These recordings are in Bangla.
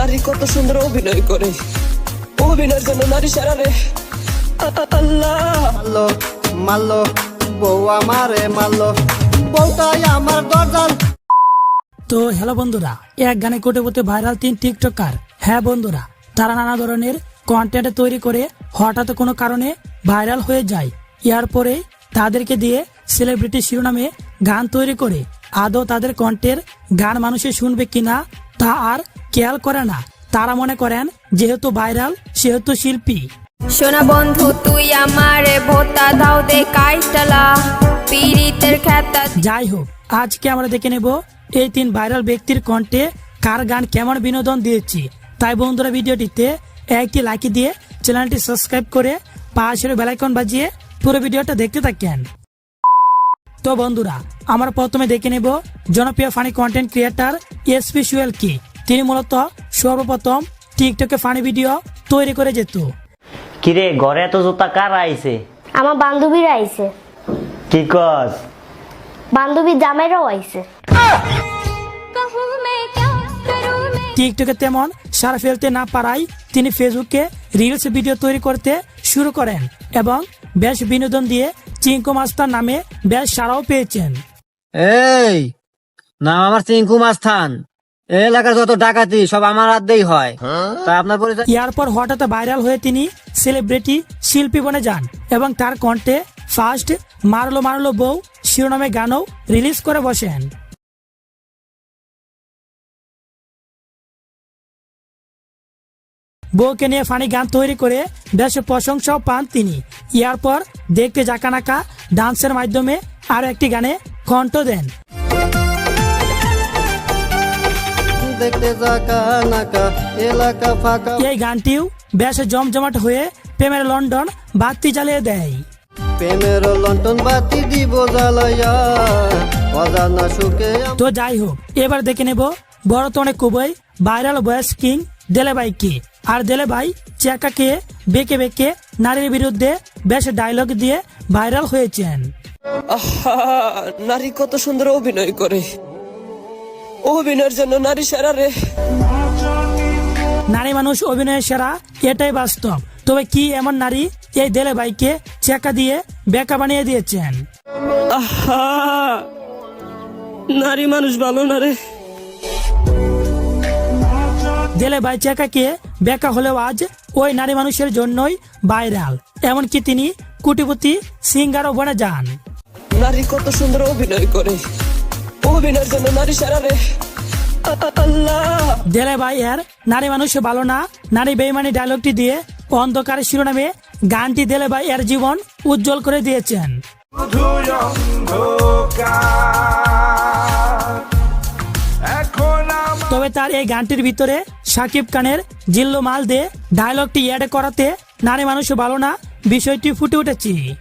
নারী কত সুন্দর অভিনয় করে। অভিনয়ের জন্য নারী সারা রে। আল্লাহ। মারলো মারলো বউ আমারে মারলো বউটাই আমার দরজাল। তো হ্যালো বন্ধুরা এক গানে কোটিপতি ভাইরাল তিন টিকটকার। হ্যাঁ বন্ধুরা তারা নানা ধরনের কন্টেন্ট তৈরি করে হঠাৎ কোনো কারণে ভাইরাল হয়ে যায়। এরপরে তাদেরকে দিয়ে সেলিব্রিটি শিরোনামে গান তৈরি করে। আদৌ তাদের কণ্ঠের গান মানুষে শুনবে কিনা তা আর খেয়াল করে না। তারা মনে করেন যেহেতু ভাইরাল সেহেতু শিল্পী। সোনা বন্ধু তুই আমারে ভোতা দাও দে কাইটালা পীড়িতের খেতা যাই হোক আজকে আমরা দেখে নেব এই তিন ভাইরাল ব্যক্তির কণ্ঠে কার গান কেমন বিনোদন দিয়েছি। তাই বন্ধুরা ভিডিওটিতে একটি লাইক দিয়ে চ্যানেলটি সাবস্ক্রাইব করে পাশের বেলাইকন বাজিয়ে পুরো ভিডিওটা দেখতে থাকেন। তো বন্ধুরা আমরা প্রথমে দেখে নেব জনপ্রিয় funny content creator SP Suyel কি তিনি মূলত সর্বপ্রথম টিকটকে ফানি ভিডিও তৈরি করে যেত। কিরে ঘরে এত জুতা কার আইছে? আমার বান্ধবীরা আইছে। কি কস? বান্ধবীর জামাইরাও আইছে। টিকটকে তেমন সারা ফেলতে না পারায় তিনি ফেসবুকে রিলস ভিডিও তৈরি করতে শুরু করেন এবং বেশ বিনোদন দিয়ে চিঙ্কু মাস্টার নামে বেশ সারাও পেয়েছেন। এই নাম আমার চিঙ্কু মাস্তান এলাকার যত ডাকাতি সব আমার হাতেই হয়। তা আপনার পরিচয়? এরপর হঠাৎ ভাইরাল হয়ে তিনি সেলিব্রিটি শিল্পী বনে যান এবং তার কণ্ঠে ফার্স্ট মারলো মারলো বউ শিরোনামে গানও রিলিজ করে বসেন। বউকে নিয়ে ফানি গান তৈরি করে বেশ প্রশংসাও পান তিনি। এরপর দেখতে জাকানাকা ডান্সের মাধ্যমে আরও একটি গানে কণ্ঠ দেন। দেখতে যাকা নাকা এলাকা ফাঁকা। এই গানটিও বেশ জমজমাট হয়ে প্রেমের লন্ডন বাতি জ্বালিয়ে দেয়। প্রেমের লন্টন বাতি দিব জ্বালাইয়া অজানা সুখে তো যাই হোক এবার দেখে নেব বড়তনে খুবই ভাইরাল বয়স কিং দেলেবাই কি আর দেলে দেলেবাই চেকাকে বেঁকে বেঁকে নারীর বিরুদ্ধে বেশ ডায়লগ দিয়ে ভাইরাল হয়েছেন। আহা নারী কত সুন্দর অভিনয় করে। অভিনয়ের জন্য নারী সারা রে। নারী মানুষ অভিনয়ের সেরা এটাই বাস্তব। তবে কি এমন নারী এই দেলেবাইকে চেকা দিয়ে বেকা বানিয়ে দিয়েছেন? আহা! নারী মানুষ ভালো না রে। দেলে ভাই চেকাকে বেকা হলেও আজ ওই নারী মানুষের জন্যই ভাইরাল। এমনকি তিনি কুটিপতি সিঙ্গারও বনে যান। নারী কত সুন্দর অভিনয় করে। অভিনয়ের জন্য নারী সারা রে। আ- আল্লাহ। দেলে ভাই এর নারী মানুষ ভালো না নারী বেইমানি ডায়লগটি দিয়ে অন্ধকারের শিরোনামে গানটি দেলে ভাই এর জীবন উজ্জ্বল করে দিয়েছেন। তবে তার এই গানটির ভিতরে সাকিব খানের জিল্লো মাল দিয়ে ডায়লগটি অ্যাড করাতে নারী মানুষ ভালো না বিষয়টি ফুটে উঠেছে।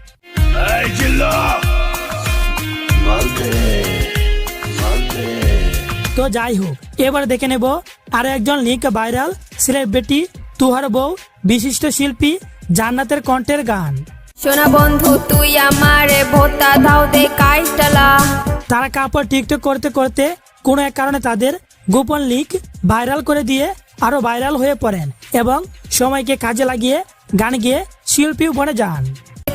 তো যাই হোক এবার দেখে নেব আরও একজন লিঙ্ক ভাইরাল সেলিব্রিটি তুহার বউ বিশিষ্ট শিল্পী জান্নাতের কণ্ঠের গান। সোনা বন্ধু তুই আমারে ভোতা দাও দে কাইটালা তারা কাপড় টিকটক করতে করতে কোনো এক কারণে তাদের গোপন লিঙ্ক ভাইরাল করে দিয়ে আরও ভাইরাল হয়ে পড়েন এবং সময়কে কাজে লাগিয়ে গান গিয়ে শিল্পীও বনে যান।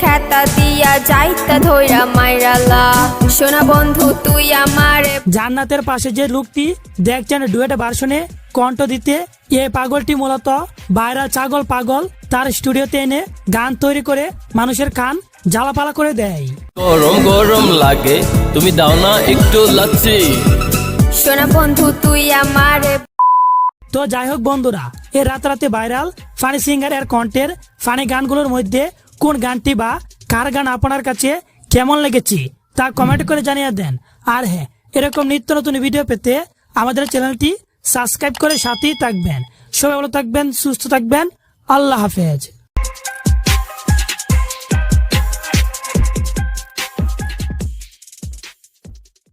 খেতা দিয়া যাইতা ধইরা মাইরালা। সোনা বন্ধু তুই আমারে জান্নাতের পাশে যে লোকটি দেখছেন ডুয়েট ভার্সনে কণ্ঠ দিতে এ পাগলটি মূলত ভাইরাল ছাগল পাগল তার স্টুডিওতে এনে গান তৈরি করে মানুষের কান জ্বালাপালা করে দেয়। গরম গরম লাগে তুমি দাও না একটু লাচ্ছি। সোনা বন্ধু তুই আমারে তো যাই হোক বন্ধুরা এ রাতারাতি ভাইরাল ফানি সিঙ্গার এর কণ্ঠের ফানি গানগুলোর মধ্যে কোন গানটি বা কার গান আপনার কাছে কেমন লেগেছে তা কমেন্ট করে জানিয়ে দেন। আর হ্যাঁ এরকম নিত্য নতুন ভিডিও পেতে আমাদের চ্যানেলটি সাবস্ক্রাইব করে সাথেই থাকবেন। সবাই ভালো থাকবেন, সুস্থ থাকবেন। আল্লাহ হাফেজ।